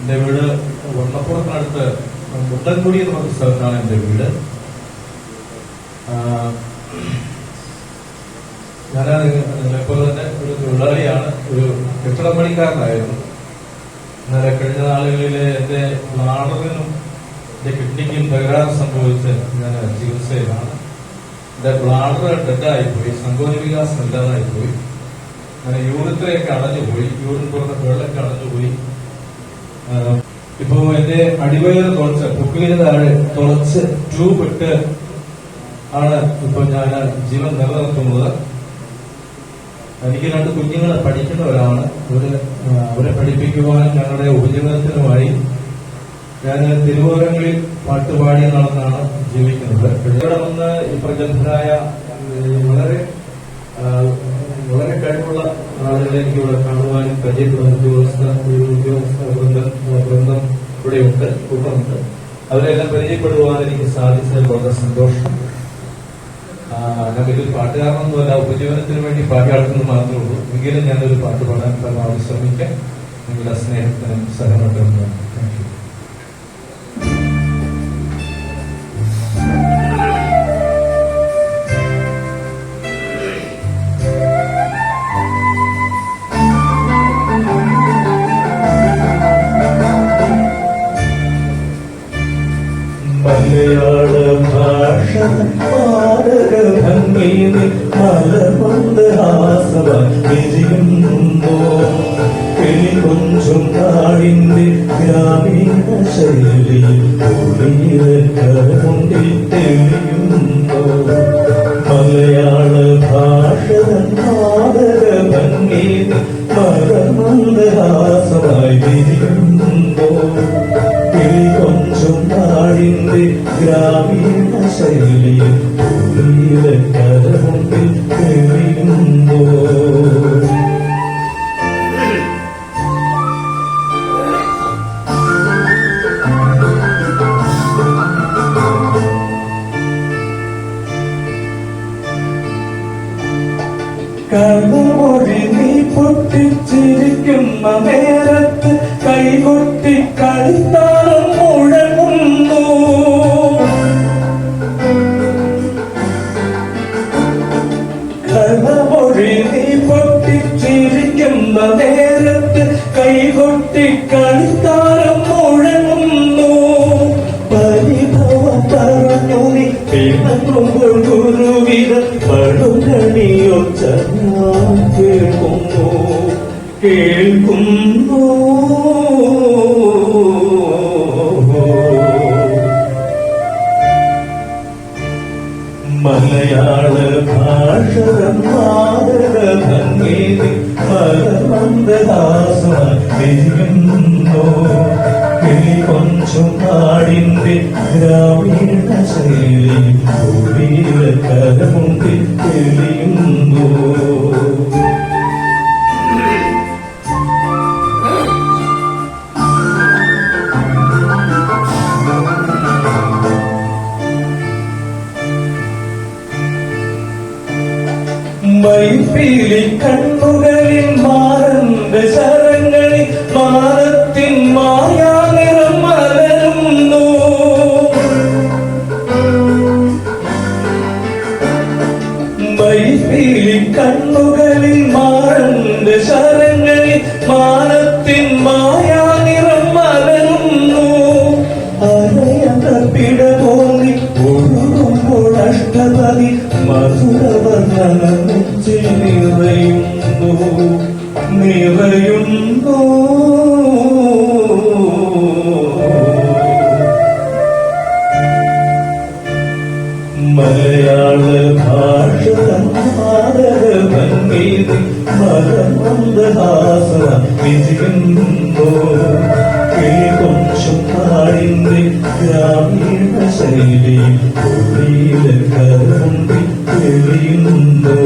എന്റെ വീട് വണ്ണപ്പുറത്തിനടുത്ത് മുട്ടൻകുടി എന്ന് പറഞ്ഞ സ്ഥലത്താണ് എന്റെ വീട്. ഞാൻ നിങ്ങളെപ്പോലെ തന്നെ ഒരു തൊഴിലാളിയാണ് ഒരു കെട്ടിട പണിക്കാരനായിരുന്നു എന്നാൽ കഴിഞ്ഞ നാളുകളിൽ എന്റെ ബ്ലാഡറിനും എന്റെ കിഡ്നിക്കും തകരാറ് സംഭവിച്ച് ഞാൻ ചികിത്സയിലാണ്. എന്റെ ബ്ലാഡർ ഡെഡായിപ്പോയി സങ്കോച വികാസം ഇല്ലാതായിപ്പോയി. അങ്ങനെ യൂറിത്രയൊക്കെ അടഞ്ഞുപോയി യൂറിൻ പുറത്തെ വെള്ളമൊക്കെ അടഞ്ഞുപോയി ഇപ്പോ എന്റെ അടിവയർ തുളച്ച് പൊക്കിലിന് താഴെ തുളച്ച് ട്യൂബ് ഇട്ട് ആണ് ഇപ്പൊ ഞാൻ ജീവൻ നിലനിർത്തുന്നത്. എനിക്ക് രണ്ട് കുഞ്ഞുങ്ങൾ പഠിക്കുന്നവരാണ് അവർ അവരെ പഠിപ്പിക്കുവാൻ ഞങ്ങളുടെ ഉപജീവനത്തിനുമായി ഞാൻ തിരുവോരങ്ങളിൽ പാട്ടുപാടി നടന്നാണ് ജീവിക്കുന്നത്. ഇവിടെ വന്ന് ഈ പ്രഗത്ഭരായ വളരെ വളരെ കഴിവുള്ള ആളുകളെ എനിക്ക് ഇവിടെ കാണുവാനും പരിചയപ്പെടുന്ന ഉദ്യോഗസ്ഥ ഉദ്യോഗസ്ഥ വൃന്ദം വൃന്ദം ഇവിടെയുണ്ട് കൂട്ടമുണ്ട്. അവരെല്ലാം പരിചയപ്പെടുവാൻ എനിക്ക് സാധിച്ചത് വളരെ സന്തോഷം. ആ, ഞാൻ വലിയൊരു പാട്ടുകാരനൊന്നുമല്ല ഉപജീവനത്തിന് വേണ്ടി പാട്ടുകാർക്കെന്ന് മാത്രമേ ഉള്ളൂ എങ്കിലും ഞാനൊരു പാട്ട് പാടാൻ പരമാവധി ശ്രമിക്കാം. നിങ്ങളുടെ സ്നേഹത്തിനും സഹമട്ടും താങ്ക് യു ഭംഗിയിൽ മലമന്ത് ഹാസവിരിയുന്നു കിളി കൊഞ്ചും നാടിന്റെ ഗ്രാമീണ ശൈലി ഒളിയിലക്കരമുണ്ടിൽ തെളിയുന്നു മലയാള ഭാഷ മാരക ഭംഗിയിൽ മലമന്ത് ഹാസമായി നാടിന്റെ ഗ്രാമീണ ശൈലിയിൽ കരമുമ്പിൽ തെളിയുമ്പോ കണ്ണുമൊഴി നീ പൊട്ടിച്ചിരിക്കുന്ന നേരത്ത് കേൾക്കുന്നു. മലയാള ഭാഷ മാതൃ ഭംഗി മലമന്ദഹാസമായിരിക്കുന്നു മൈപ്പീലി കണ്ണുകളിൽ മാറന്റെ ശരങ്ങളിൽ മാനത്തിൻ മായാ നിറം മലരുന്നു. മൈപ്പീലി കണ്ണുകളിൽ മാറന്റെ ശരങ്ങളിൽ മാനത്തിൻ മായാ നിറം മലരുന്നു. അരയത പിട തോന്നി ഒഴുകുമ്പോൾ അഷ്ടപതി നിറയുന്നു നിറയുന്നു മലയാള ഭാഷ മാരക ഭംഗി മലമന്ദഹാസ വിജയുന്നു കിളികൊഞ്ചും നാടിന്റെ ഗ്രാമീണ ശൈലി കരുണ്ടി തെളിയുന്നു